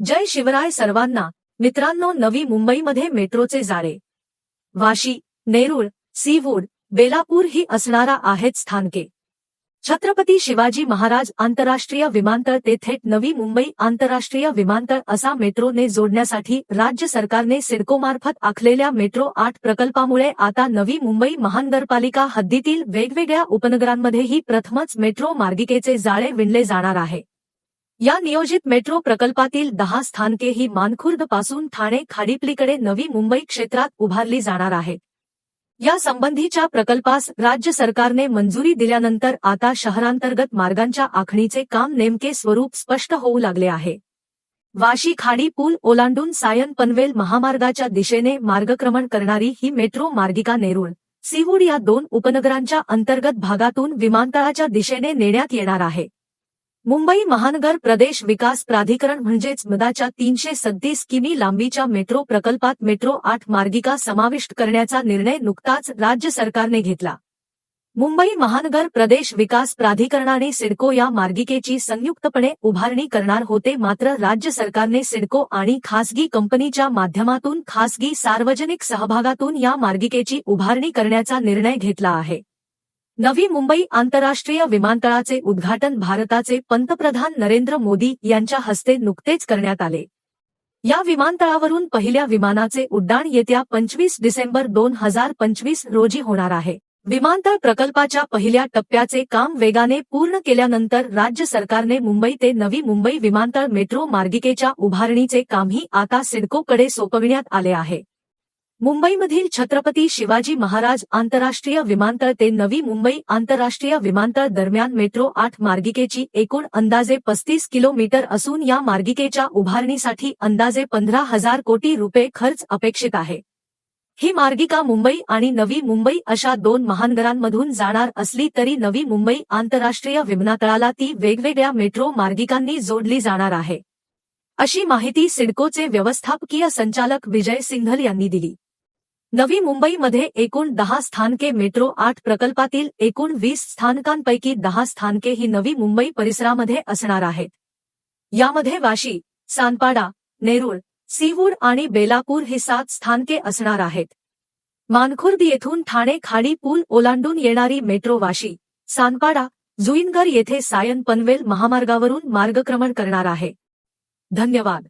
जय शिवराय सर्वांना. मित्रांनो नवी मुंबईमध्ये मेट्रोचे जाळे वाशी नेरूळ सीवूड बेलापूर ही असणारा आहेत स्थानके छत्रपती शिवाजी महाराज आंतरराष्ट्रीय विमानतळ ते थेट नवी मुंबई आंतरराष्ट्रीय विमानतळ असा मेट्रोने जोडण्यासाठी राज्य सरकारने सिडकोमार्फत आखलेल्या मेट्रो आठ प्रकल्पामुळे आता नवी मुंबई महानगरपालिका हद्दीतील वेगवेगळ्या उपनगरांमध्येही प्रथमच मेट्रो मार्गिकेचे जाळे विणले जाणार आहे. या नियोजित मेट्रो प्रकल्पातील दहा स्थानके ही मानखुर्दपासून ठाणे खाडीपलीकडे नवी मुंबई क्षेत्रात उभारली जाणार आहेत या संबंधीच्या प्रकल्पास राज्य सरकारने मंजुरी दिल्यानंतर आता शहरांतर्गत मार्गांच्या आखणीचे काम नेमके स्वरूप स्पष्ट होऊ लागले आहे. वाशी खाडी पूल ओलांडून सायन पनवेल महामार्गाच्या दिशेने मार्गक्रमण करणारी ही मेट्रो मार्गिका नेरूळ सिहूड या दोन उपनगरांच्या अंतर्गत भागातून विमानतळाच्या दिशेने नेण्यात येणार आहे. मुंबई महानगर प्रदेश विकास प्राधिकरण म्हणजेच मदाच्या तीनशे सत्तीस किमी लांबीच्या मेट्रो प्रकल्पात मेट्रो आठ मार्गिका समाविष्ट करण्याचा निर्णय नुकताच राज्य सरकारने घेतला. मुंबई महानगर प्रदेश विकास प्राधिकरणाने सिडको या मार्गिकेची संयुक्तपणे उभारणी करणार होते मात्र राज्य सरकारने सिडको आणि खासगी कंपनीच्या माध्यमातून खासगी सार्वजनिक सहभागातून या मार्गिकेची उभारणी करण्याचा निर्णय घेतला आहे. नवी मुंबई आंतरराष्ट्रीय विमानतळाचे उद्घाटन भारताचे पंतप्रधान नरेंद्र मोदी यांच्या हस्ते नुकतेच करण्यात आले. या विमानतळावरून पहिल्या विमानाचे उड्डाण येत्या पंचवीस डिसेंबर दोन हजार पंचवीस रोजी होणार आहे. विमानतळ प्रकल्पाच्या पहिल्या टप्प्याचे काम वेगाने पूर्ण केल्यानंतर राज्य सरकारने मुंबई ते नवी मुंबई विमानतळ मेट्रो मार्गिकेच्या उभारणीचे कामही आता सिडकोकडे सोपविण्यात आले आहे. मुंबईमधील छत्रपती शिवाजी महाराज आंतरराष्ट्रीय विमानतळ ते नवी मुंबई आंतरराष्ट्रीय विमानतळ दरम्यान मेट्रो आठ मार्गिकेची एकूण अंदाजे पस्तीस किलोमीटर असून या मार्गिकेच्या उभारणीसाठी अंदाजे पंधरा हजार कोटी रुपये खर्च अपेक्षित आहे. ही मार्गिका मुंबई आणि नवी मुंबई अशा दोन महानगरांमधून जाणार असली तरी नवी मुंबई आंतरराष्ट्रीय विमानतळाला ती वेगवेगळ्या मेट्रो मार्गिकांनी जोडली जाणार आहे. अशी माहिती सिडकोचे व्यवस्थापकीय संचालक विजय सिंघल यांनी दिली. नवी मुंबईमध्ये एकूण दहा स्थानके मेट्रो आठ प्रकल्पातील एकूण वीस स्थानकांपैकी दहा स्थानके ही नवी मुंबई परिसरामध्ये असणार आहेत. यामध्ये वाशी सानपाडा नेरूळ सीवूड आणि बेलापूर ही सात स्थानके असणार आहेत. मानखुर्द येथून ठाणे खाडी पूल ओलांडून येणारी मेट्रो वाशी सानपाडा जुईनगर येथे सायन पनवेल महामार्गावरून मार्गक्रमण करणार आहे. धन्यवाद.